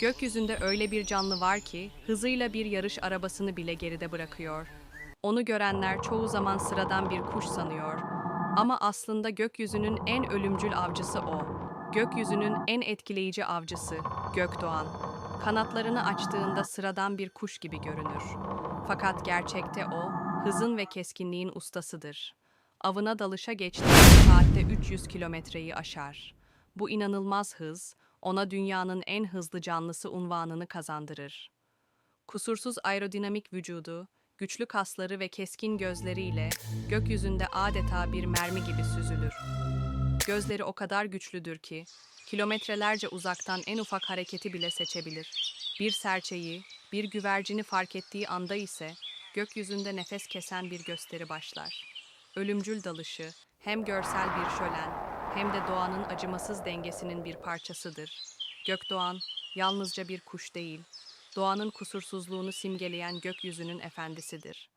Gökyüzünde öyle bir canlı var ki hızıyla bir yarış arabasını bile geride bırakıyor. Onu görenler çoğu zaman sıradan bir kuş sanıyor. Ama aslında gökyüzünün en ölümcül avcısı o. Gökyüzünün en etkileyici avcısı Gökdoğan. Kanatlarını açtığında sıradan bir kuş gibi görünür. Fakat gerçekte o, hızın ve keskinliğin ustasıdır. Avına dalışa geçtiğinde saatte 300 kilometreyi aşar. Bu inanılmaz hız, ona dünyanın en hızlı canlısı unvanını kazandırır. Kusursuz aerodinamik vücudu, güçlü kasları ve keskin gözleriyle gökyüzünde adeta bir mermi gibi süzülür. Gözleri o kadar güçlüdür ki kilometrelerce uzaktan en ufak hareketi bile seçebilir. Bir serçeyi, bir güvercini fark ettiği anda ise gökyüzünde nefes kesen bir gösteri başlar. Ölümcül dalışı hem görsel bir şölen hem de doğanın acımasız dengesinin bir parçasıdır. Gökdoğan yalnızca bir kuş değil, doğanın kusursuzluğunu simgeleyen gökyüzünün efendisidir.